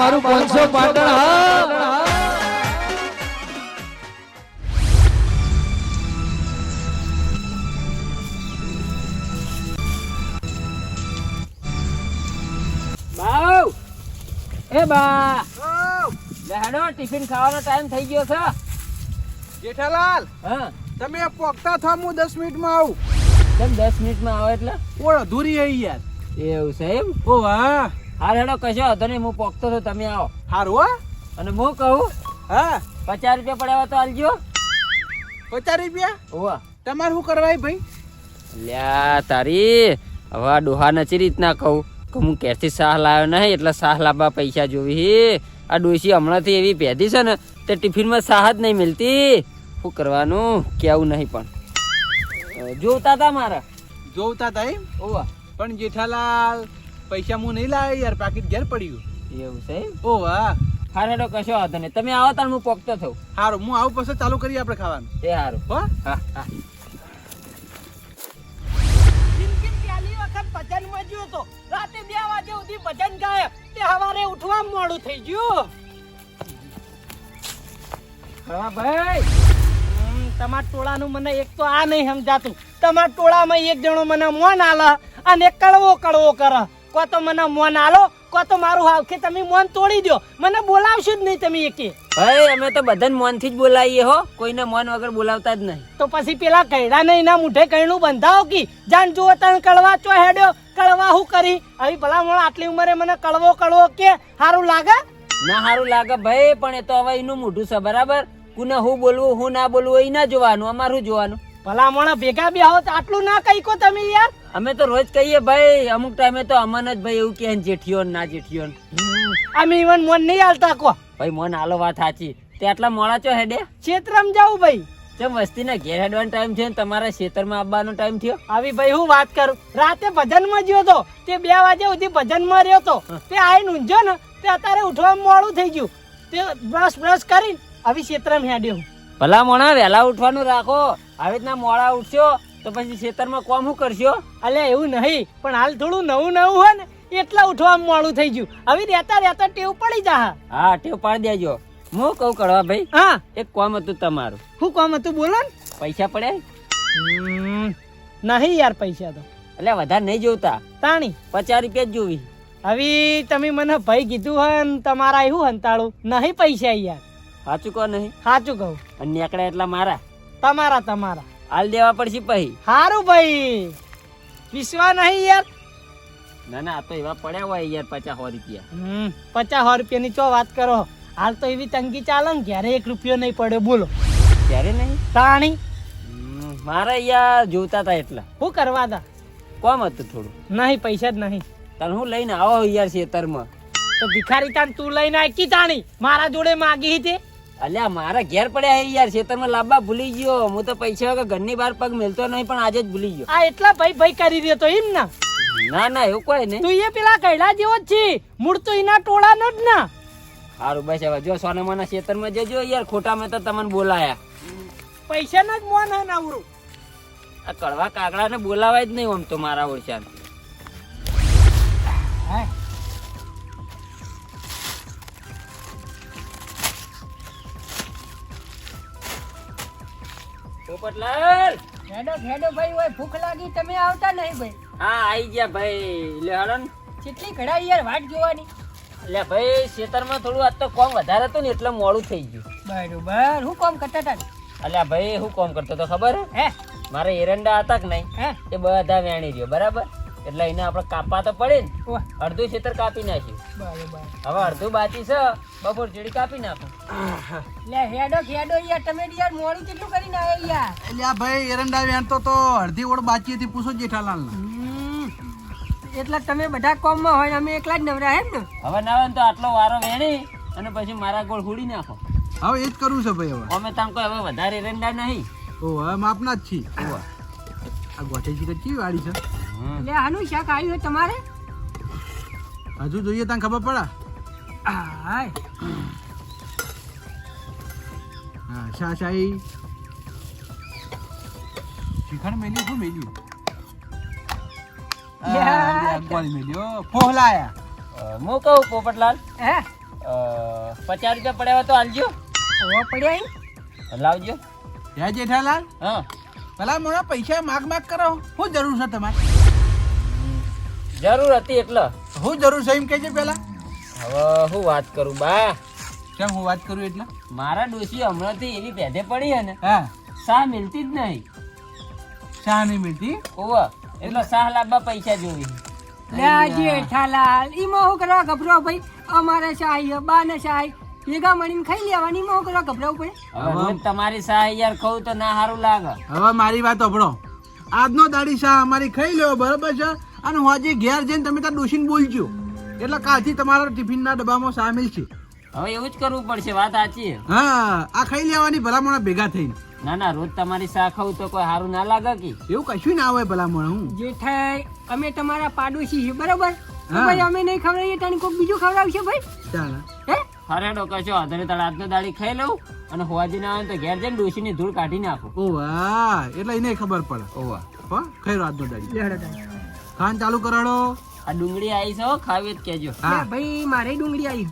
મારું પાંચસો પાટણ હા. એ બા! લે હેડો ટિફિન ખાવાનો ટાઈમ થઈ ગયો છે. જેઠાલાલ હા. તમે પોકતા થા હું દસ મિનિટમાં આવું. કેમ દસ મિનિટમાં આવો એટલે? ઓળ અધૂરી હઈ યાર. એવું છે એમ? ઓ વાહ! હાલ હેડો કશો હતો નહીં હું પોખતો તો તમે આવો. હારું હો. અને હું કહું હા? પચાસ રૂપિયા પડ્યા તો હાલજો પચાસ રૂપિયા? હોવા. તમારે શું કરવાય ભાઈ? લ્યા તારી હવે આ ડોહા નચી રીતના કહું. કે હું ક્યારથી સાહ લાવ્યો નહીં એટલે સાહ લાવવા પૈસા જોવી આ ડોસી હમણાંથી એવી પહેરી છે ને તે ટિફિનમાં સાહ જ નહીં મળતી શું કરવાનું? કેવું નહીં પણ. જોતા હતા મારા. જોતા તા એમ? ઓવા પણ જેઠાલાલ પૈસા હું નહીં લાવ્યો યાર પાકીટ ઘેર પડ્યું એવું છે ઓ વાહ. હારે તો કશો વાંધો નહીં. તમે આવો તાર હું પોકતો થઉં. સારું હું આવું પછી ચાલુ કરીએ આપણે ખાવાનું. એ સારું હો? હા હા. ભજનમાં ગયો તો રાતે બે વાગે સુધી ભજન ગાય. તે સવારે ઉઠવા મોડું થઈ ગયું. હા ભાઈ. હમ, તમારા ટોળાનું મને એક તો આ નહીં સમજાતું. તમારા ટોળામાં એક જણો મને મોન આલા અને એક કડવો કડવો કરે. કો તો મને મોન આલો કો તો મારું હાવખે તમે મોન તોડી દો મને બોલાવશો જ નહીં તમે એકે. ભાઈ અમે તો બધાને મોનથી જ બોલાવીએ હો. કોઈને મોન વગર બોલાવતા જ નહીં. તો પછી પેલા કૈડા ને એના મુઠે કૈણું બંધાવો કી? જાણ જુઓ તણ કળવા ચો હેડ્યો. કળવા હું કરી? આવી ભલા મોણ આટલી ઉંમરે મને કળવો કળવો કે? સારું લાગે? ના સારું લાગે ભાઈ પણ એ તો હવે એનું મોઢું છે બરાબર? કુને હું બોલવું હું ના બોલવું એ ના જોવાનું અમારું જોવાનું. ભલા મોણા ભેગા બી આવો તો આટલું ના કહી કો તમે યાર. અમે તો રોજ કહીએ ભાઈ અમુક ટાઈમે તો અમને જ ભાઈ એવું ને જેઠિયો ને જેઠિયો. અમે ઇવન મોન નહીં હાલતા કો. ભાઈ મોન આલો વાત સાચી. તે આટલા મોડા ચો હેડે? ક્ષેત્રમ જાવું ભાઈ. જેમ વસ્તીના ઘેર હેડવાનો ટાઈમ થયો ને તમારા ખેતરમાં આવવાનો ટાઈમ થયો? આવી ભાઈ હું વાત કરું. રાતે ભજનમાં ગયો તો તે બે વાગે સુધી ભજનમાં રહ્યો તો તે આઈને ઊંઝો ને તે અત્યારે ઉઠવામાં મોડું થઈ ગયું. તે બ્રશ બ્રશ કરી આવી ક્ષેત્રમ હેડ્યો હું. ભલા મોણા વહેલા ઉઠવાનું રાખો. આવી રીતના મોડા ઉઠશો તો પછી ખેતરમાં કોમ શું કરશો? અલ્યા એવું નહીં પણ હાલ થોડું નવું નવું હોય ને એટલા ઉઠવામાં મોડું થઈ ગયું. હવે રહેતા રહેતા ટેવ પડી જા હા ટેવ પાડી દેજો. હું કહું કડવા ભાઈ હા. એક કોમ હતું તમારું. શું કોમ હતું બોલો ને. પૈસા પડે નહીં યાર પૈસા તો. એટલે વધારે નહીં જોતા. તાણી. પચાસ રૂપિયા જ જોવી. હવે તમે મને ભાઈ કીધું હોય તમારા એવું હંતાળું. નહીં પૈસા યાર. સાચું કહો નહીં? સાચું કહું. અને નીકળ્યા એટલા મારા. તમારા તમારા. હાલ દેવા પડશે પછી સારું ભાઈ વિશ્વા નહીં યાર. ના ના આ તો એવા પડ્યા હોય યાર પચાસ સો રૂપિયા. હમ પચાસ સો રૂપિયાની ચો વાત કરો? હાલ તો એવી તંગી ચાલે ને ક્યારે એક રૂપિયો નહીં પડ્યો? બોલો. ક્યારે નહીં? તાણી. મારે યાર જોતા હતા એટલા. શું કરવા તા કોમ હતું થોડું? નહીં પૈસા જ નહીં. તને હું લઈને આવો યાર ખેતરમાં. તો ભિખારી તાન તું લઈને આકી તાણી? મારા જોડે માગી હતી? અલ્યા મારા ઘેર પડ્યા હે યાર ખેતરમાં લાંબા ભૂલી ગયો. હું તો પૈસા વગર ઘરની બહાર પગ મેલતો નહીં પણ આજે જ ભૂલી ગયો. આ એટલા ભાઈ ભાઈ કરી રહ્યો તો એમ ના. ના ના એવું કોઈ નહીં. તું એ પેલા કૈડા જેવો જ છે. મૂળ તો એના ટોળાનો જ ના. સારું બસ હવે જો સોનામાના ખેતરમાં જજો યાર ખોટા મેં તો તમને બોલાયા. પૈસા ના જ મોન હે નાવરું આ કડવા કાગડાને બોલાવાય જ નહીં આમ તો મારા ઓળખાણ. પોપટલાલ! હેડો હેડો ભાઈ ઓય ભૂખ લાગી તમે આવતા નહીં ભાઈ. હા આઈ ગયા ભાઈ. લે હાલો કેટલી ઘડા યાર વાટ જોવાની. લે ભાઈ ખેતરમાં થોડું આજ તો કોમ વધારે હતું ને એટલે મોડું થઈ ગયું. બરોબર. હું કોમ કરતા હતા અલ્યા ભાઈ હું કોમ કરતો તો ખબર? હે? હે મારે એરંડા હતા કે નહીં? એ બધા વેણી રહ્યો બરાબર? એટલે એને આપણે કાપવા તો પડે ને. અડધું ખેતર કાપી નાખ્યું. હવે અડધું બાકી છે બપોર ચીડી કાપી નાખો. લે હેડો હેડો યાર તમે યાર મોડું કેટલું કરીને આયા યાર. એટલે આ ભાઈ એરંડા વેણતો તો અડધી ઓળ બાકી હતી પૂછો જેઠાલાલ એટલે તમે બધા કોમમાં હોય અમે એકલા જ નવરા એમ ને? હવે ના તો આટલો વારો વેણી અને પછી મારા ગોળ હુડી નાખો. હવે એ જ કરવું છે ભાઈ હવે. અમે તામ કોઈ હવે વધારે એરંડા નહીં. ઓ હવે માપના જ છીએ. આ ગોઠેજી તો વાળી છે? લે આનું શાક આવ્યું તમારે? હજુ જોઈએ તને ખબર પડે? હાય. હા શા શાહી? શિખંડ મેલ્યું શું મેલ્યું? યા. આ, લે, અગવાળી મેલ્યો. ફોહલાયા. હું કહું પોપટલાલ? હે? પચાસ રૂપિયા પડ્યા હોય તો હાલજો ઓવા પડ્યા લાવજો. હે જેઠાલાલ. હા. પેલા મોડા પૈસા માગ માગ કરો. શું જરૂર છે તમારે? જરૂર હતી એટલે. હું જરૂર છે એમ કહેજે પેલા? હવે હું વાત કરું બા. કેમ હું વાત કરું એટલે? મારા ડોશી હમણાંથી એની ભેદે પડી હે ને હા. સા મિલતી જ નહીં. શા નહીં મિલતી? ઓવા એટલે સાહ લાવવા પૈસા જોવી લે જેઠાલાલ ઈમાં હું કરવા ગભરાવ ભાઈ? અમારે શાહી બાને શાહી ભેગા મળીને ખાઈ લેવાની ઈમાં હું કરવા ગભરાવ પડે તમારી સાહ યાર કહું તો ના સારું લાગે. હવે મારી વાત સાંભળો. આજનો દાડી શાહ અમારી ખાઈ લેવો બરાબર છે? અને હું આજે ઘેર જઈને તમે ત્યાં ડોસીને બોલજો. એટલે કાલથી તમારા ટિફિનના ડબ્બામાં સામેલ છે. હવે એવું જ કરવું પડશે વાત સાચી હા આ ખાઈ લેવાની ભલામણ ભેગા થઈને. ના ના રોજ તમારી શાક ખાવું તો કોઈ સારું ના લાગે કે? એવું કશું ના હોય ભલામણ હું. જેઠાઈ અમે તમારા પાડોશી છે બરોબર? હા. ભાઈ અમે નહીં ખવડાવીએ તને કોઈક બીજું ખવડાવશે ભાઈ? ચાલે. હે? હરે કશો આધારે તાર આજનો દાડી ખાઈ લઉં અને હોવાજી ના આવે તો ઘેર જઈને ડોશીની ધૂળ કાઢી નાખો. ઓ વાહ એટલે એને ખબર પડે. ઓવા હો ખાઈ રહ્યો આજનો દાડી. ખાન ચાલુ કરાડો. આ ડુંગળી આવી છે હો, ખાવી જ કેજો હા. ભાઈ મારે ડુંગળી આવી.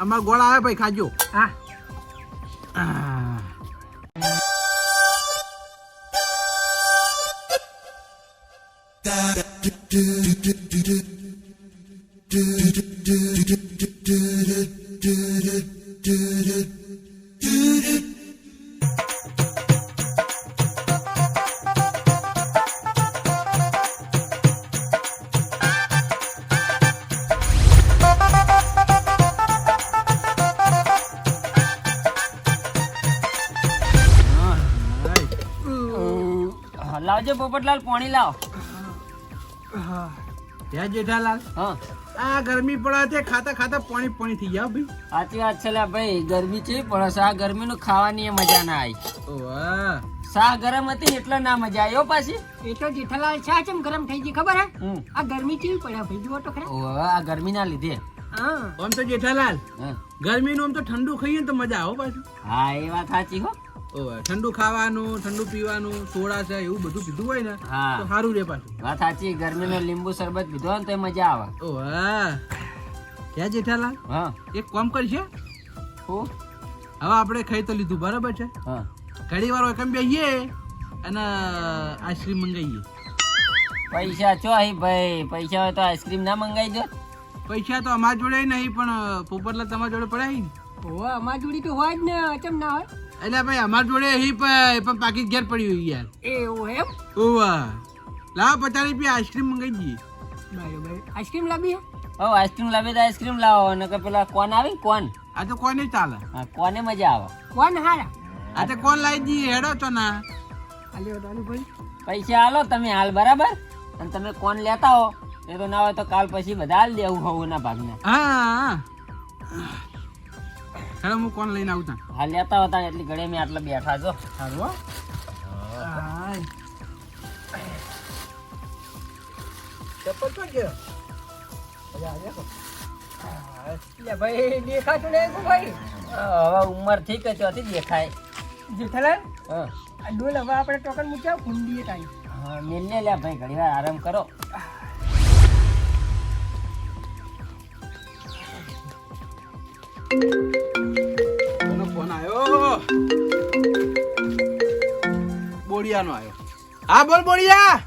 અમાર ગોળ આવે ભાઈ ખાજો. હા. આહ. હા, લાવજો પોપટલાલ પાણી લાવ. હે. જેઠાલાલ હા. આ ગરમી પડે છે ખાતા ખાતા પાણી પાણી થઈ ગયા ભાઈ. સાચી વાત છે લ્યા ભાઈ ગરમી છે પણ આ ગરમીનું ખાવાની મજા ના આવી. સા શાહ ગરમ હતી ને એટલે ના મજા આવી હો પાછી. એ તો જેઠાલાલ ચા ચમ ગરમ થઈ ગઈ ખબર હે. આ ગરમી કેવી પડ્યા ભાઈ જુઓ તો ખરા. આ ગરમી ના લીધે. હા. આમ તો જેઠાલાલ હા. ગરમીનું આમ તો ઠંડુ ખાઈએ ને તો મજા આવો પાછું. હા એ વાત સાચી હો. ઠંડુ ખાવાનું ઠંડુ પીવાનું સોડા છે એવું બધું પીધું હોય ને તો સારું રે પાછું. વાત સાચી ગરમીનો લીંબુ શરબત પીધો ને તો મજા આવે. ઓ હા ક્યાં જેઠાલાલ હા. એક કામ કરશે હું. હવે આપણે ખાઈ તો લીધું બરાબર છે? હા. ઘડી વાર એકમ બેહીએ અને આઈસ્ક્રીમ મંગાવીએ પૈસા ચો ભાઈ? પૈસા હોય તો આઈસ્ક્રીમ ના મંગાવી દો. પૈસા તો અમારા જોડે નહીં પણ પોપટલા તમારા જોડે પડ્યા ને? ઓવે અમાર જોડે તો હોય જ ને અચમ ના હોય. એટલે ભાઈ અમારા જોડે અહીં પણ પણ પાકીટ ઘેર પડી હોય યાર. એવું એમ? ઓવા લાવ પચાસ રૂપિયા આઈસ્ક્રીમ મંગાવી દઈએ બરોબર. આઈસ્ક્રીમ લાવી હો આઈસ્ક્રીમ લાવી તો આઈસ્ક્રીમ લાવો અને કે પેલા કોન આવી કોન? આ તો કોને ચાલે? હા કોને મજા આવે? કોન હારા? આ તો કોણ લાવી દઈએ હેડો તો ના. આલ્યો ડાલુ ભાઈ. પૈસા હાલો તમે હાલ બરાબર? અને તમે કોન લેતા હો? એ તો ના હોય તો કાલ પછી બધા દેવું હોવું ના ભાગને. હા. હું કોણ લઈને આવતા હા લેતા હતા એટલી ઘડી મેં આટલા બેઠા છો. સારું ચપ્પલ તો ગયો? ભાઈ દેખાતું નહીં ભાઈ હવે ઉંમર ઠીક જ ચોથી દેખાય. જેઠાલાલ હા. ડોલ હવે આપણે ટોકન મૂક્યા કુંડીએ ટાઈમ હા મિલ લે લે ભાઈ વાર આરામ કરો. આવ્યો હા, બોલ બોડિયા.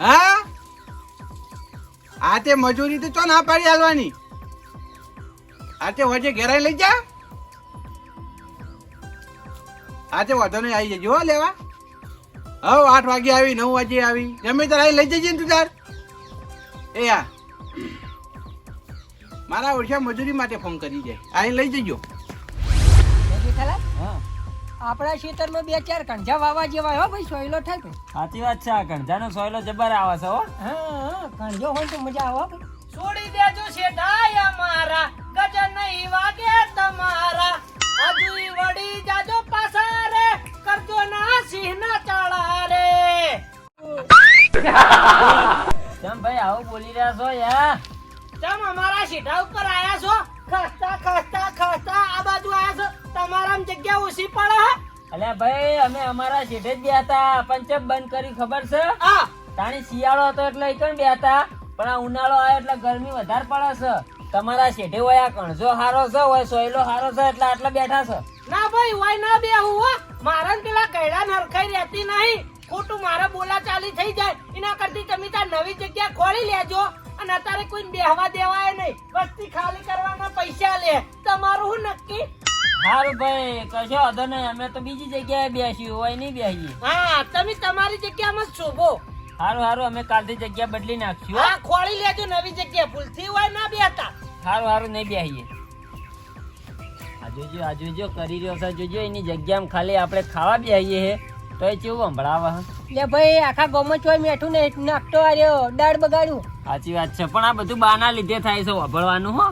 હા? આ મજૂરી તો ચો ના પાડી હાલવાની? આ તે વચ્ચે લઈ જા. આ તે વાંધો નહીં આવી જજો હો, લેવા. હવ, આઠ વાગે આવી, નવ વાગે આવી. ગમે ત્યારે લઈ જજે ને તું તાર. એ આ. મારા ઓછા મજૂરી માટે ફોન કરી છે. આવીને લઈ જજો. આપણા ખેતરમાં બે ચાર કણજા વાવા જેવા હો ભાઈ સોયલો થાય ભાઈ સાચી વાત છે આ ગંજાનો સોયલો જબર આવે છે હો. હા કણજો હોય તો મજા આવે છોડી દેજો શેઠાય અમારા અમારા શેઠે જ હતા. પંચક બંધ કરી ખબર છે? તાણી શિયાળો હતો એટલે એકણ બે હતા. પણ આ ઉનાળો આવ્યો એટલે ગરમી વધારે પડે છે. તમારા શેઠે હોય આ કણજો હારો છે હોય સોયલો હારો છે એટલે આટલા બેઠા છે. ના ભાઈ હોય ના બે હું હો. મારા પેલા કૈડા નરખાઈ રહેતી નહીં. ખોટું મારા બોલા ચાલી થઈ જાય. એના કરતી તમે ત્યાં નવી જગ્યા ખોલી લેજો. અને અત્યારે કોઈ બેહવા દેવાય નહીં. વસ્તી ખાલી કરવાના પૈસા લે. તમારું હું નક્કી? હારું ભાઈ કશો વાંધો નહીં. અમે તો બીજી જગ્યાએ બેસી હોય નહીં બેસીએ. હા તમે તમારી જગ્યામાં જ શોભો. સારું સારું અમે કાલથી જગ્યા બદલી નાખશું હા. ખોળી લેજો નવી જગ્યા. ભૂલથી હોય ના બેતા સારું સારું નહીં બેસીએ. જોજો આ જોજો કરી રહ્યો છે જોજો એની જગ્યામાં ખાલી આપણે ખાવા બેસીએ હે. તો એ કેવું સંભળાવે લે ભાઈ આખા ગામમાં ચોય મેઠું ને નાખતો આવ્યો દાળ બગાડ્યું. સાચી વાત છે પણ આ બધું બાના લીધે થાય છે વભળવાનું હો.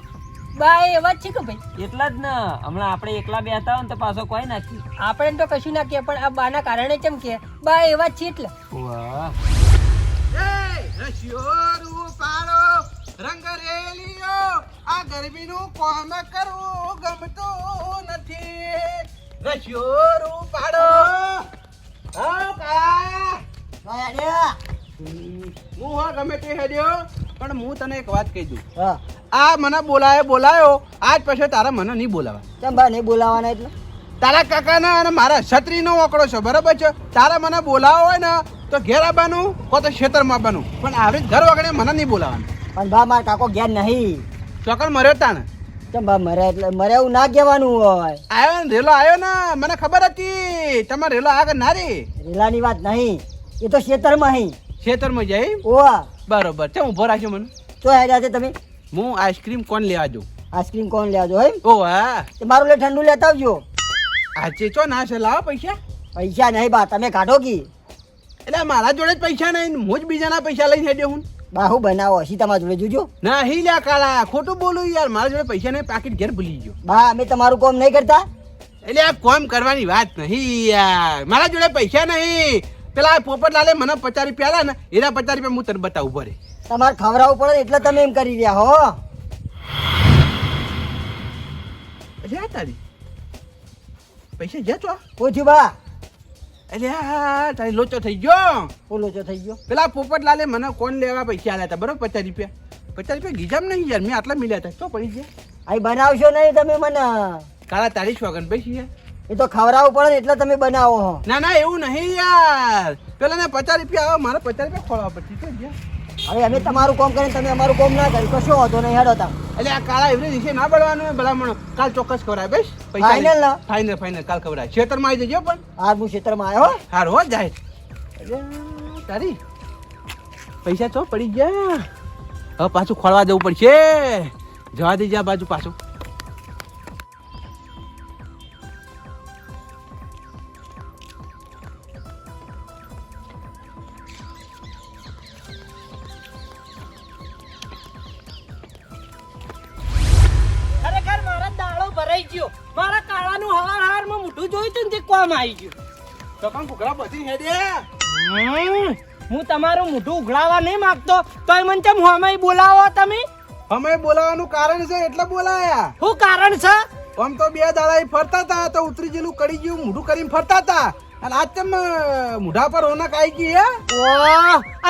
બા એ વાત છે કે ભાઈ? એટલા જ ને. હમણાં આપણે એકલા બેઠા હોય ને તો પાછો કોઈ નાખી. આપણે તો કશું ના કે પણ આ બાના કારણે કેમ કે? બા એ વાત છે એટલે. વાહ. એ રશિયો રૂપાળો રંગ રેલીઓ આ ગરમીનું કોમ કરવું ગમતું નથી. રશિયો રૂપાળો હા કાયા હું હા ગમે તે હેડ્યો? પણ હું તને એક વાત કહી દઉં. આ મને બોલાયો બોલાયો આજ પછી તારા મને નહીં બોલાવા કેમ બા નહીં બોલાવાના એટલે? તારા કાકાના અને મારા છત્રીનો ઓકળો છે બરાબર છે? તારા મને બોલાવો હોય ને તો ઘેર આવવાનું કો તો ખેતરમાં આવવાનું પણ આવી ઘર વગડે મને નહીં બોલાવાનું પણ બા મારા કાકો ગયા નહીં. ચોકન મર્યો તાણે કેમ બા મરે એટલે મરે એવું ના કહેવાનું હોય. આવ્યો ને રેલો આવ્યો ને મને ખબર હતી. તમારે રેલો આગળ ના રે. રેલાની વાત નહીં. એ તો ખેતરમાં હી. ખેતરમાં જઈ ઓવા બરોબર. છે ઊભો રાખ્યો મને. તો હેડ્યા છે તમે હું આઈસ્ક્રીમ કોણ લેવા જો આઈસ્ક્રીમ કોણ લેજો હે ઓ હા. તે મારું લે ઠંડુ લેતા આવજો. આજે ચો ના છે લાવો પૈસા. પૈસા નહીં બા તમે કાઢો કી. એટલે મારા જોડે જ પૈસા નહીં હું જ બીજાના પૈસા લઈને હેડ્યો હું. બાહુ બનાવો હસી તમારા જોડે જોજો. ના હી લ્યા કાળા ખોટું બોલું યાર મારા જોડે પૈસા નહીં પાકીટ ઘેર ભૂલી ગયો. બા અમે તમારું કામ નહીં કરતા? એટલે આ કોમ કરવાની વાત નહીં યાર. મારા જોડે પૈસા નહીં. પેલા પોપટલાલે મને પચાસ રૂપિયા આલા ને એના પચાસ રૂપિયા હું તને બતાવું પડે તમારે ખવડાવવું પડે એટલે તમે એમ કરી રહ્યા હો. આ તારી. પૈસા જ્યાં છો? પૂછ્યું બા. એટલે હા તારી લોચો થઈ ગયો. બોલો લોચો થઈ ગયો. પેલા પોપટલાલે મને કોણ લેવા પૈસા આલ્યા હતા બરોબર? પચાસ રૂપિયા. પચાસ રૂપિયા ગીજામ નહીં યાર મેં આટલા મિલ્યા હતા. તો પડી ગયા. અહીં બનાવશો નહીં તમે મને. કાળા તારી શોગન પૈસા યાર એ તો ખવડાવવું પડે ને એટલે તમે બનાવો હો. ના ના એવું નહીં યાર. પેલા ને પચાસ રૂપિયા આવે મારે પચાસ રૂપિયા ખોળવા પડશે તો હવે અમે તમારું કામ કરીને તમે અમારું કામ ના કર્યું. કશો વાંધો નહીં હેડો તમે. એટલે આ કાળા એવરી દિવસે ના હોય ભલામણ. કાલ ચોક્કસ ખવડાય બસ. ના? ફાઇનલ ફાઇનલ કાલ ખવડાય. ખેતરમાં આવી જજો પણ. આ હું ક્ષેત્રમાં આવ્યો હો. હાર હો જાય. તારી. પૈસા તો પડી ગયા. હવે પાછું ખોળવા જવું પડશે. જવા દે જા બાજુ પાછું. તો બધી હેડે. હમ, હું તમારું મોઢું ઉઘડાવા નહીં માંગતો તોય મને તેમ હોમાય બોલાવો તમે? અમે બોલાવાનું કારણ છે એટલે બોલાયા. શું કારણ છે? આમ તો બે દાડા ફરતા હતા તો ઉતરી જેલું કડી ગયું મોઢું કરીને ફરતા હતા. અને આજ તેમ મોઢા પર રોનક આવી ગઈ હે?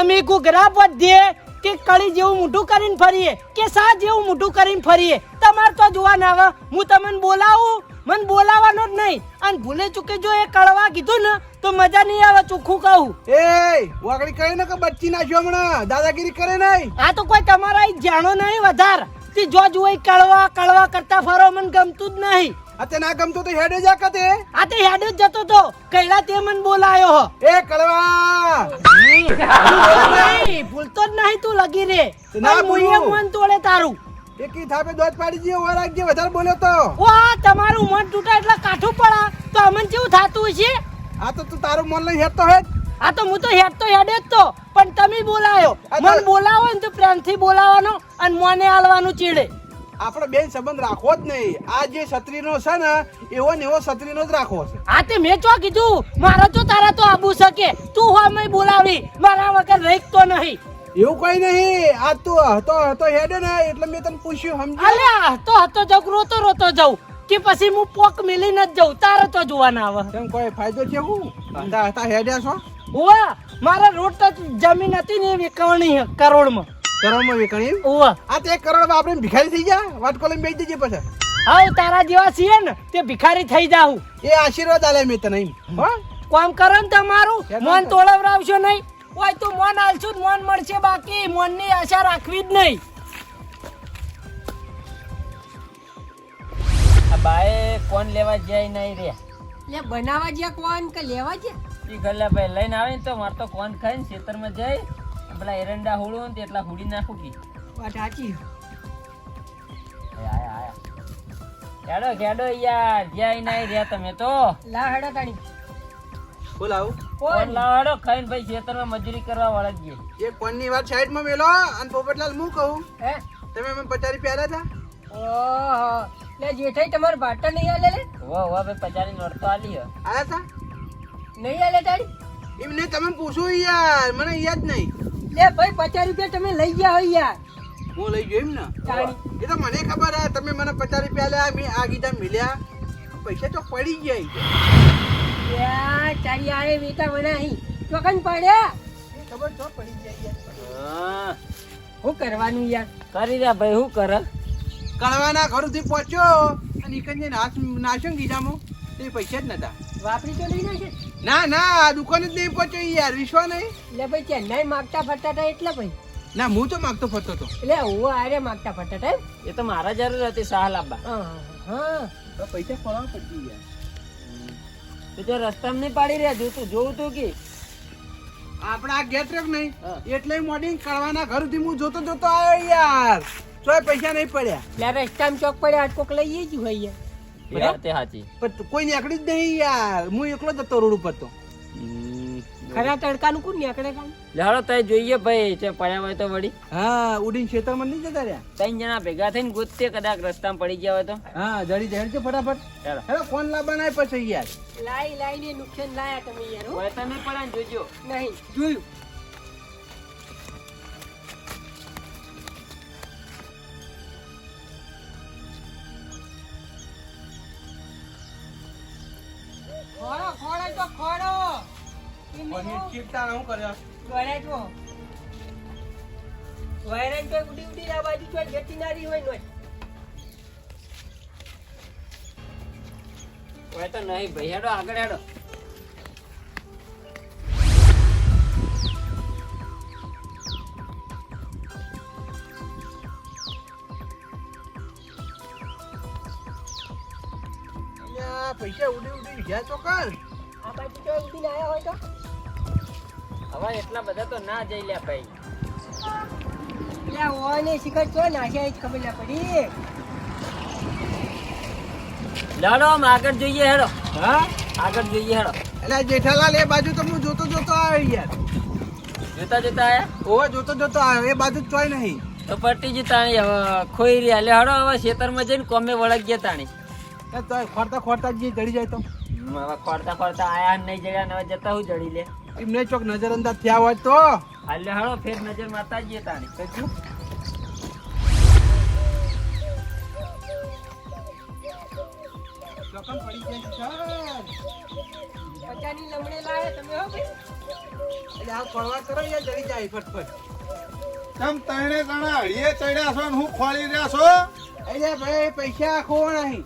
અમે ઘૂઘરા બધીએ કે કળી જેવું મોઢું કરીને ફરીએ કે સા જેવું મોઢું કરીને ફરીએ. તમારે તો જોવા ના આવે હું તમને બોલાવું? મને બોલાવાનો જ નહીં. અને ભૂલે ચૂકે જો એ કળવા કીધું ને તો મજા નહીં આવે ચોખ્ખું કહું. એ વાગડી કરે ને કે બચ્ચી નાખ્યો હમણાં? દાદાગીરી કરે નહીં. આ તો કોઈ તમારા જાણો નહીં વધાર. તે જો ઈ કળવા કળવા કરતા ફરો મને ગમતું જ નહીં. આ તે ના ગમતો તો હેડે જા કતે આ તે હેડે જ જતો તો. કૈલા તે મન બોલાયો હો. એ કળવા! નહીં, ભૂલતો જ નહીં તું લગી રે. ના મુઈએ મન તોડે તારું. એકી થાપે દોધ પાડી દઈએ ઓર રાખજે વધારે બોલ્યો તો. વાહ તમારું મન તૂટા એટલે કાઠું પડા. તો અમન કેવું થાતું છે આ તો તું તારું મન લઈ હેતો હેડ. આ તો હું તો હેડ તો હેડ જ તો પણ તમે બોલાયો. મન બોલાવો ને તો પ્રેમથી બોલાવાનો અને મને આલવાનું ચીડે. આપણે બેન સંબંધ રાખવો જ નહીં. આ જે છત્રીનો છે ને એવો ને એવો છત્રીનો જ રાખવો છે. આ તે મેં ચો કીધું? મારા તો તારા તો આબુ શકે તું હોય બોલાવી. મારા વગર રહેતો નહીં. એવું કઈ નહીં. આ તું હતો હતો હેડે ને એટલે મેં તને પૂછ્યું સમજી અલે તો હતો જાઉં રોતો રોતો જાઉં. કે પછી હું પોક મિલી ન જાઉં તારે તો જોવાના આવે તેમ કોઈ ફાયદો છે હું હતા હતા હેડ્યા છો? ઓવા મારા રોડ તો જમીન હતી ને એ વેકવણી કરોડમાં. કરોડમાં વેકણી એમ? ઓવા આ તે કરોડ આપણે ભિખારી થઈ જા વાત કોલમ બેસી જજે પછી. હાઉ તારા જેવા છીએ ને તે ભિખારી થઈ જાઉં. એ આશીર્વાદ આલે મેં તને. હો કામ કરો ને તમારું મન તોળવરાવશો નહીં. ઓય તું મન આલશું મન મળશે બાકી. મનની આશા રાખવી જ નહીં. આ બાએ કોણ લેવા જાય નહીં રે? લે બનાવવા જ્યાં કોણ કે લેવા જ્યાં? ઈ ગલ્લા ભાઈ લઈને આવે ને તો માર તો કોણ ખાય ને ખેતરમાં જાય. પેલા એરંડા હોળું ને એટલા હુડી નાખું કી. વાત સાચી. આયા આયા ખેડો ખેડો યાર. જાય નહીં રે તમે તો. લા હેડો તાણી. બોલ આવું કોણ લાવાડો ખાઈને ભાઈ ખેતરમાં મજૂરી કરવા વાળા ગયો. એ કોણની વાત સાઈડમાં મેલો અને પોપટલાલ હું કહું? હે? તમે મને પચારી પ્યાલા હતા ઓહો. લે જેઠાઈ તમાર બાટા નહીં આલે લે? વાહ વાહ ભાઈ પચારી નોટ તો આલી હે. આયા તા? નહીં આલે તારી એમને તમે પૂછું યાર. મને યાદ નહીં. લે ભાઈ પચાસ રૂપિયા તમે લઈ ગયા હોય યાર. હું લઈ ગયો એમ ને? એ તો મને ખબર હે તમે મને પચાસ રૂપિયા લે મેં આ ગીતા મિલ્યા પૈસા તો પડી ગયા તારી આરે વેતા વના અહીં. ચોકન પડ્યા ખબર તો પડી. જાય યાર શું કરવાનું યાર? કરી રહ્યા ભાઈ શું કરે? કરવાના ઘર સુધી પહોંચ્યો અને ઈકન નાશ નાશ્યો ને ગીજામાં તે પૈસા જ નતા. વાપરી તો નહીં નાખે. ના ના આ દુકાન જ નહીં પહોંચ્યો યાર. વિશ્વા નહીં. એટલે ભાઈ ચેન્નાઈ માગતા ફરતા હતા એટલે ભાઈ. ના હું તો માગતો ફરતો હતો. એટલે હું આરે માગતા ફરતા હતા એ તો મારા જરૂર હતી સાહ લાવવા હા હા. પૈસા પડવા પડી યાર. તો જો રસ્તામાં નહીં પાડી રહ્યા જોતું જોવું તું કે? આપણા આ ગેટ કે નહીં. એટલે મોડી કળવાના ઘરથી હું જોતો જોતો આવ્યો યાર. ચોય પૈસા નહીં પડ્યા. એટલે રસ્તામાં ચોક પડ્યા કોક લઈએ જ હોય યાર. તે સાચી. પણ કોઈ નીકળી જ નહીં યાર. હું એકલો જ હતો રોડ ઉપર તો. ખરા તડકાનું કોણ નીકળે કામ? લાડો તય જોઈએ ભાઈ છે પડ્યા હોય તો વળી. હા ઉડીને ખેતરમાં નહીં જતા રહ્યા? ત્રણ જણા ભેગા થઈને ગોતતે કદાચ રસ્તામાં પડી ગયા હોય તો. હા જડી જાય છે ફટાફટ. હેલો ફોન લાવવાના પછી યાર. લાઈ લાઈને નુકસાન લાયા તમે યાર હોય તમે નહીં જોજો. નહીં જોયું. ખોડો ખોડો તો ખોડો ચીપતા હું કર્યો ગળે જો વાયરન તો ઉડી ઉડી આ બાજુ તો જતી નારી હોય નોય હોય. તો નહીં ભાઈ હેડો આગળ હેડો. પૈસા ઉડી ઉડી ગયા તો કર. આ બાજુ તો ઉડીને આયા હોય તો. હવે એટલા બધા તો ના જઈ લે ભાઈ. એટલે ઓને શિખર ચો એ જ ખબર ના પડી. લાડો આમ આગળ જોઈએ હેડો. હા? આગળ જોઈએ હેડો. એટલે જેઠાલાલ એ બાજુ તો હું જોતો જોતો આવ્યો યાર. જોતા જોતા આયા? ઓવે જોતો જોતો આવ્યો. એ બાજુ ચોય નહીં. તો પટી જ તાણી હવે ખોઈ રહ્યા. લે હડો હવે ખેતરમાં જઈને કોમે વળગ ગયા તાણી. તો ખોરતા ખોરતા જ જડી જાય તો. હવે ખોરતા ખોરતા આયા નહીં જડ્યા ને હવે જતા હું જડી લે. એમને ચોક નજર અંદાજ થયા હોય તો? હાલે હાલો ફેર નજર મારતા જઈએ તાણી ચોકન પડી જાય છે. પચાની લમડે લાયા તમે હો ભાઈ? એટલે આ પડવા કરો યાર જડી જાય ફટફટ. તમ તણે જણા હળીએ ચડ્યા છો ને હું ખોળી રહ્યા છો? એટલે ભાઈ પૈસા ખોવાના નહીં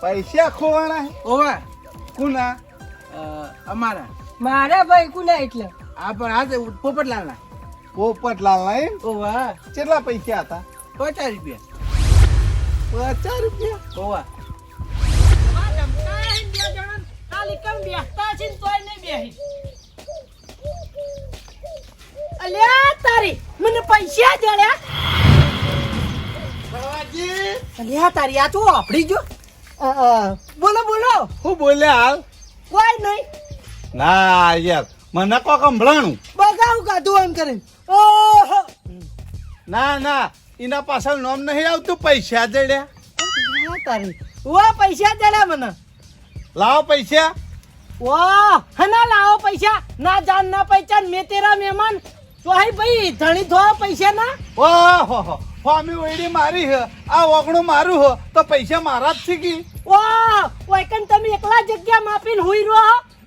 પૈસા ખોવાના હે? ઓવે કુના? અમારા. મારા ભાઈ કુના એટલે? આ પણ આ પોપટલાલના. પોપટલાલ ના એમ? ઓવા. કેટલા પૈસા હતા? પચાસ રૂપિયા. પચાસ રૂપિયા? ઓવે. અલ્યા તારી મને પૈસા જડ્યા. અલ્યા તારી આ તો આપડી જો બોલો બોલો. હું બોલ્યા હાલ. કોઈ નહીં. ના યાર મને કો કંભળાણું બગાવું કાઢું એમ કરીને. ઓહો. ના ના એના પાછળ નોમ નહીં આવતું પૈસા જડ્યા તારી. વા પૈસા જડ્યા મને. લાવો પૈસા. વાહ હના લાવો પૈસા. ના જાન ના પહેચાન મેં તેરા મહેમાન. હાય ભાઈ ધણી ધો પૈસા ના? ઓહો હો ફોમી ઓયડી મારી હ. આ ઓગણું મારું હો. તો પૈસા મારા જ શીખી વાહ વાયકન તમે એકલા જગ્યા માપીને હુઈ રહો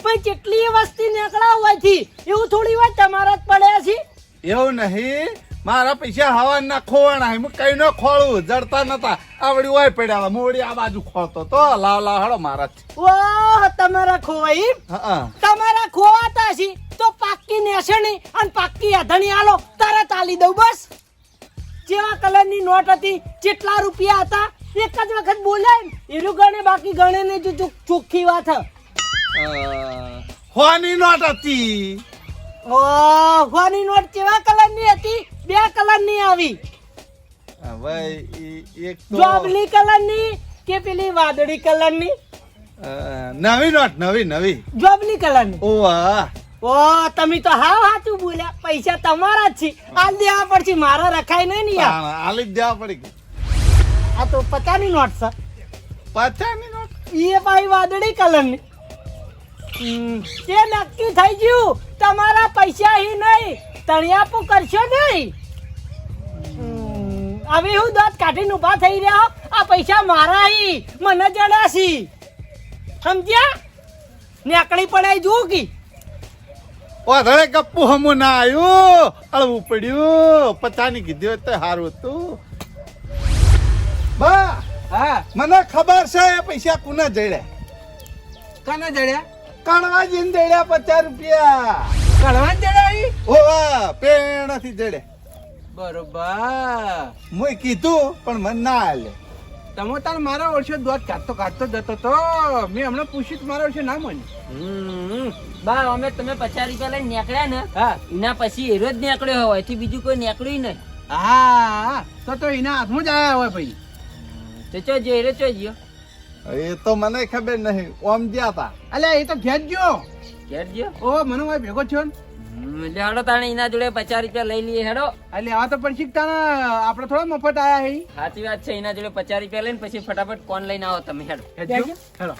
ભાઈ કેટલી વસ્તી નીકળા હોયથી એવું થોડી વાર તમારા જ પડ્યા છે. એવું નહીં મારા પૈસા હવા ના ખોવાના હું કઈ ન ખોળું જડતા નતા. આવડી હોય પડ્યા. હું આ બાજુ ખોળતો તો. લાવ લાવ હળો મારા જ. તમારા ખોવાઈ તમારા ખોવાતા છે. તો પાક્કી નેસણી અને પાક્કી અધણી આલો. તરત આલી દઉં બસ. જેવા કલરની નોટ હતી જેટલા રૂપિયા હતા એક જ વખત બોલાય એનું ગણે બાકી ગણે ને જો ચોખ્ખી વાત હોની નોટ હતી. હોની નોટ કેવા કલરની હતી? બે કલરની આવી. ભાઈ એક તો જોબલી કલરની કે પેલી વાદળી કલરની? નવી નોટ નવી નવી. જોબલી કલરની. ઓ વાહ. ઓ તમે તો હાવ હાચું બોલ્યા. પૈસા તમારા જ છે. આ દેવા પડશે મારા રખાય નહીં ને યાર આલી જ દેવા પડી. આ તો પચાની નોટ છે. પચાની નોટ? એ ભાઈ વાદળી કલરની. તે નક્કી થઈ ગયું. તમારા પૈસા હી નહીં. તણિયાપુ કરશો નહીં. હવે હું દાંત કાઢીને ઊભા થઈ રહ્યા આ પૈસા મારા હી મને જણાશી. સમજ્યા? નેકળી પડાઈ જુઓ કી. ઓધળે ગપ્પુ હમું ના આવ્યું અળવું પડ્યું. પચાની કીધું તો સારું હતું. બા હા. મને ખબર છે એ પૈસા કુને જડ્યા? કને જડ્યા? કણવાજીને જડ્યા પચાસ રૂપિયા. કડવાન જડાવી ઓવા પેણથી જડ્યા. બરોબર. મુય કીધું પણ મને ના આલે. તમે તાર મારા વર્ષે દોટ કાઢતો કાઢતો જતો તો. મેં હમણાં પૂછ્યું મારા વર્ષે ના મને. હમ. બા અમે તમે પચાસ રૂપિયા લઈને નીકળ્યા ને હા. એના પછી એરો જ નીકળ્યો હોય એથી બીજું કોઈ નીકળ્યું નહીં. હા તો તો એના હાથમાં જ આવ્યા હોય ભાઈ. તો ચો જો એરો ચો ગયો એ તો મને ખબર નહીં ઓમ ગયા તા. અલ્યા એ તો ઘેર ગયો. ઘેર ગયો? ઓ મને ભાઈ ભેગો થયો ને. હેડો તાણે એના જોડે પચાસ રૂપિયા લઈ લઈએ હેડો. એટલે આ તો પણ શીખતા ના આપણે થોડા મફત આયા હે. સાચી વાત છે એના જોડે પચાસ રૂપિયા લઈને પછી ફટાફટ કોણ લઈને આવો તમે હેડો. હેડો.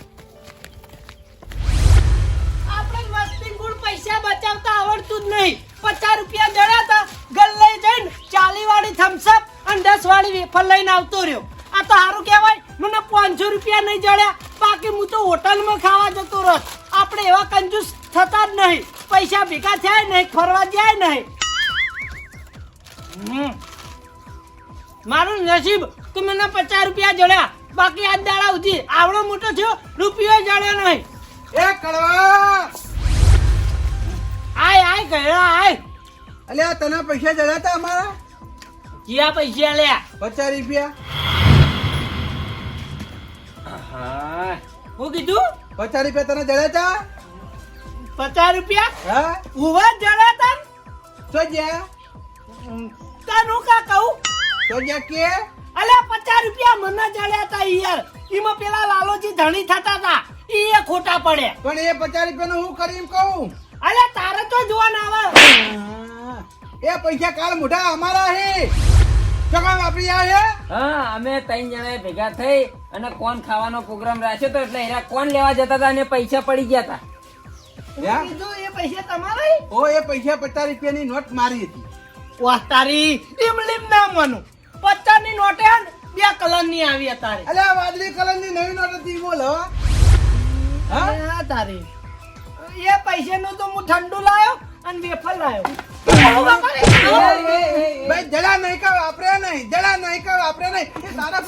આપણે મસ્તી ગુણ પૈસા બચાવતા આવડતું જ નહીં. પચાસ રૂપિયા જડ્યા ગલ લઈ જઈને ચાલી વાળી થમ્સઅપ અને દસ વાળી વેફર લઈને આવતો રહ્યો. આ તો સારું કહેવાય. મને પાંચસો રૂપિયા નહીં જડ્યા. બાકી હું તો હોટલમાં ખાવા જતો રહ આપણે એવા કંજૂસ થતા જ નહીં. પૈસા ભેગા થાય નહીં ફરવા જાય નહીં. મારું નસીબ કે મને પચાસ રૂપિયા જડ્યા. બાકી આ દાડા સુધી આવડો મોટો થયો રૂપિયો જડ્યો નહીં. એ કડવા! આય આય કહેવા આય. અલ્યા તને પૈસા જડ્યા તા અમારા? ક્યાં પૈસા લ્યા? પચાસ રૂપિયા. હા. હું કીધું? પચાસ રૂપિયા તને જડ્યા તા? પચાસ રૂપિયા? હા. ઊભા જડા તા? તો જ્યાં તનું કા કહું? તો જ્યાં કે? અલ્યા પચાસ રૂપિયા મને જડ્યા તા યાર. એમાં પેલા લાલોજી ધણી થતા તા. એ ખોટા પડે. પણ એ પચાસ રૂપિયાનું હું કરી કહું? અલ્યા તારે તો જોવા ના આવે એ પૈસા કાલ મોઢા અમારા હે. તો કામ વાપરી આવે હા અમે ત્રણ જણા ભેગા થઈ અને કોણ ખાવાનો પ્રોગ્રામ રાખ્યો તો એટલે એના કોણ લેવા જતા હતા અને પૈસા પડી ગયા હતા? કીધું એ પૈસા તમારા ઓ એ પૈસા પચાસ રૂપિયાની નોટ મારી હતી. વાહ તારી લીમ લીમ ના મનું. પચાસની નોટે બે કલરની આવી અત્યારે. અલ્યા વાદળી કલરની નવી નોટ હતી બોલો હા. હા તારી. એ પૈસાનું તો હું ઠંડુ લાયો. અને વેફર લાવ્યો ભાઈ, જડા નહીં કા વાપરે નહીં, જડા નહીં કા વાપરે નહીં. તારા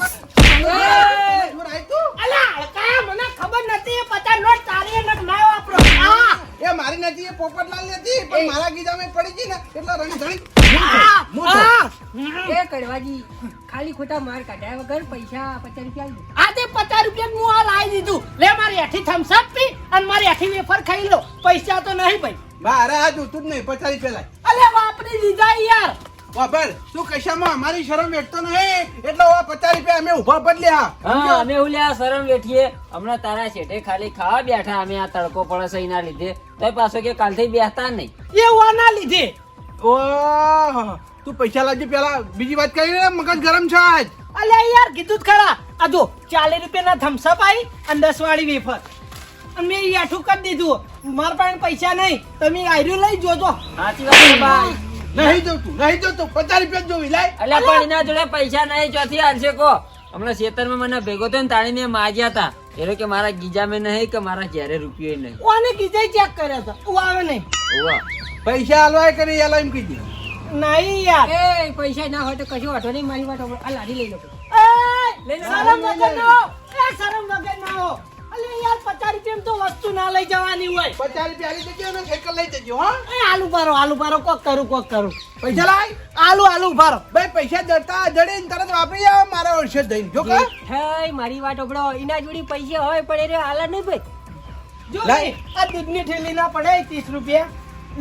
પર શું રાખ્યું તું? અલા હળકા મને ખબર નથી એ પચાસ નોટ તારી નોટ ના વાપરો આ મારી નથી એ પોપટલાલની પણ મારા ગીજામાં પડી ગઈ ને એટલે રણી ધણી આ, આ. એ કડવાજી ખાલી ખોટા માર કાઢ્યા વગર પૈસા પચાસ રૂપિયા આ તે પચાસ રૂપિયા હું આ લાવી દીધું. લે મારી હેઠી થમ્સઅપ પી અને મારી આઠી વેફર ખાઈ લો. પૈસા તો નહીં ભાઈ. મારે આ જોતું જ નહીં પચાસ રૂપિયા લાય. અલે વાપરી દીધા યાર. વાપર તું કશામાં અમારી શરમ વેઠતો નહીં. એટલે ઓ પચાસ રૂપિયા અમે ઊભા બદલ્યા હા અમે ઉલ્યા શરમ વેઠીએ. હમણાં તારા શેઠે ખાલી ખાવા બેઠા અમે આ તડકો પડે છે એના લીધે. તો પાછો કે કાલથી બેસતા નહીં. એ વાના લીધે? ઓહ તું પૈસા લાવજે પેલા. બીજી વાત કરી ને મગજ ગરમ છે આજ. અલે યાર કીધું જ ખરા. આ જો ચાલીસ રૂપિયાના થમ્સઅપ આવી અને દસ વાળી વેફર. અને મેં આઠું કરી દીધું. મારા પાસે પૈસા નહીં. તમે આયરું લઈ જોજો. સાચી વાત બા નહીં જોતું નહીં જોતું. પચાસ રૂપિયા જ જોવી લાય. અલ્યા પણ એના જોડે પૈસા નહીં ચોથી હાલશે કો હમણાં ખેતરમાં મને ભેગો થયો ને તાણી માગ્યા હતા. એટલે કે મારા ગીજા મેં નહીં કે મારા ઘેરે રૂપિયો નહીં. ઓને કીધે ચેક કર્યા હતા. હું આવે નહીં. ઓવા. પૈસા હાલવાય કરી હાલો એમ કીધી નહીં યાર. એ પૈસા ના હોય તો કશું વાંધો નહીં મારી વાત આ લાડી લઈ લો. એ, શરમ વગર ના હો. એ શરમ વગર ના હો. અલે યાર પચાસ રૂપિયા તો વસ્તુ ના લઈ જવાની હોય. પચાસ રૂપિયા આલી દેજો ને સાયકલ લઈ જજો હા. એ આલુ ભરો આલુ ભરો કોક કરું કોક કરું. પૈસા લાય. આલુ આલુ ભરો. ભાઈ પૈસા દરતા જડે ને તરત વાપરી જાવ મારે વર્ષે દઈ જો કે. હે મારી વાત સાંભળો એના જોડે પૈસા હોય પણ એ આલા નહીં ભાઈ. જો આ દૂધની થેલી ના પડે ત્રીસ રૂપિયા.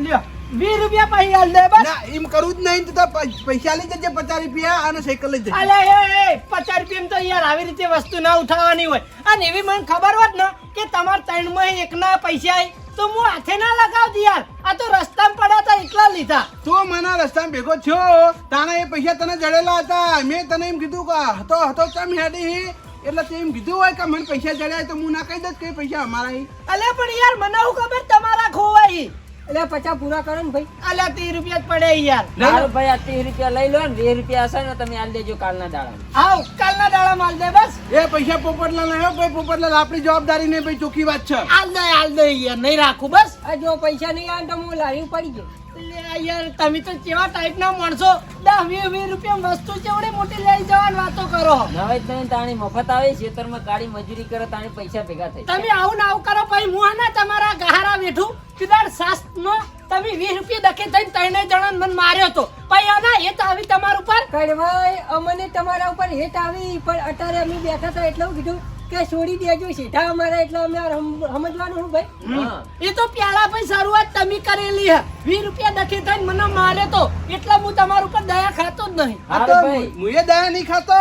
લ્યો. વીસ રૂપિયા પછી હાલ દે બસ. ના એમ કરવું જ નહીં તો પૈસા લઈ જજે પચાસ રૂપિયા અને સાયકલ લઈ જજે. અલે એ પચાસ રૂપિયા તો યાર આવી રીતે વસ્તુ ના ઉઠાવવાની હોય. અને એવી મને ખબર હોત ને કે તમારા ત્રણમાં એકના પૈસા આય તો હું હાથે ના લગાવતી યાર. આ તો રસ્તામાં પડ્યા હતા એકલા લીધા. તો મને રસ્તામાં ભેગો થયો. તાણે એ પૈસા તને જડેલા હતા. મેં તને એમ કીધું કે હતો હતો ચમ હેડી એટલે તે એમ કીધું હોય કે મને પૈસા જડ્યા તો હું ના કહી દઉં કે પૈસા અમારા. અલે પણ યાર મને હું ખબર તમારા ખોવાઈ? એટલે પચાસ પૂરા કરો ને ભાઈ. અલ્યા ત્રીસ રૂપિયા જ પડે યાર. હારું ભાઈ આ ત્રીસ રૂપિયા લઈ લો ને વીસ રૂપિયા હશે ને તમે આલ દેજો કાલના દાડા આવ કાલના દાડા માલ દે બસ. એ પૈસા પોપટલાલ ના ભાઈ પોપટલાલ આપણી જવાબદારી નહીં ભાઈ ચોખ્ખી વાત છે. આલ દે આલ દે યાર નહીં રાખું બસ. આ જો પૈસા નહીં આવે તો હું લારી પડી ગયો યાર તમે તો કેવા ટાઈપ ના માણસો. દસ વીસ વીસ રૂપિયા વસ્તુ ચેવડી મોટી લઈ જવાની વાતો કરો. નવે તને તાણી મફત આવે ખેતરમાં કાળી મજૂરી કરો તાણી પૈસા ભેગા થઈ તમે આવું ને આવું કરો ભાઈ હું આના તમારા ગહારા બેઠું કીધા સાસ નો તમે વીસ રૂપિયા દખે થઈને ત્રણે જણા મને માર્યો તો. ભાઈ આના એ તો આવી તમારા ઉપર? કડવાય અમને તમારા ઉપર હેત આવી પણ અત્યારે અમે બેઠા હતા એટલે કીધું કે છોડી દેજો સીધા અમારે એટલે અમે સમજવાનું ભાઈ? એ તો પેલા ભાઈ શરૂઆત તમે કરેલી હે. વીસ રૂપિયા દખે થઈને મને મારે તો. એટલે હું તમારા ઉપર દયા ખાતો જ નહીં. હું એ દયા નહીં ખાતો.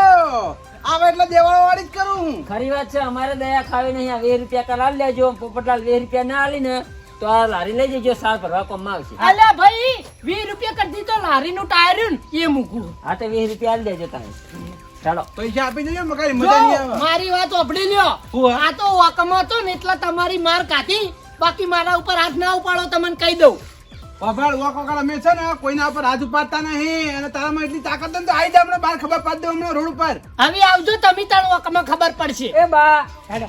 આવે એટલે દેવાળા વાળી જ કરું હું. ખરી વાત છે અમારે દયા ખાવી નહીં. આ વીસ રૂપિયા કરાવી લેજો. પોપટલાલ વીસ રૂપિયા ના આલી ને તો આ લારી લઈ જજો સાર ભરવા કોમમાં આવશે. અલે ભાઈ વીસ રૂપિયા તો લારીનું ટાયર ને એ મૂકું. હા તો વીસ રૂપિયા આલી દેજો તમે ચાલો. પૈસા આપી દેજો મકાઈ મજા નહીં આવે. મારી વાત ઓપડી લ્યો. આ તો વાકમાં હતો ને એટલે તમારી માર કાઢી. બાકી મારા ઉપર હાથ ના ઉપાડો તમને કહી દઉં. બાબાળ વા કોકળ અમે છે ને કોઈના ઉપર હાથ ઉપાડતા નહીં. અને તારામાં એટલી તાકાત નથી તો આવી જા હમણાં બહાર ખબર પાડી દઉં હમણાં રોડ ઉપર. હવે આવજો તમે તારું વાકમાં ખબર પડશે. એ બા. હેડો.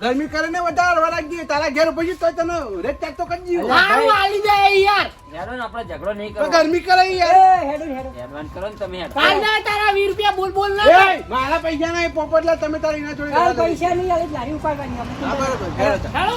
ગરમી કરે ને વધારે વરાગ તારા ઘેર પછી તો તને રેટ ટેક તો કરી દીધું. હારું આલી દે યાર યાર આપણે ઝઘડો નહીં કરો ગરમી કરે યાર હેડો હેડો એડવાન્સ કરો ને તમે હેડો. કાલ ના તારા વીસ રૂપિયા બોલ બોલ ના મારા પૈસા નહીં પોપટલા તમે તારી ના જોડે કાલ પૈસા નહીં આલે લારી ઉપાડવાની આપણે. બરાબર હેડો. હેડો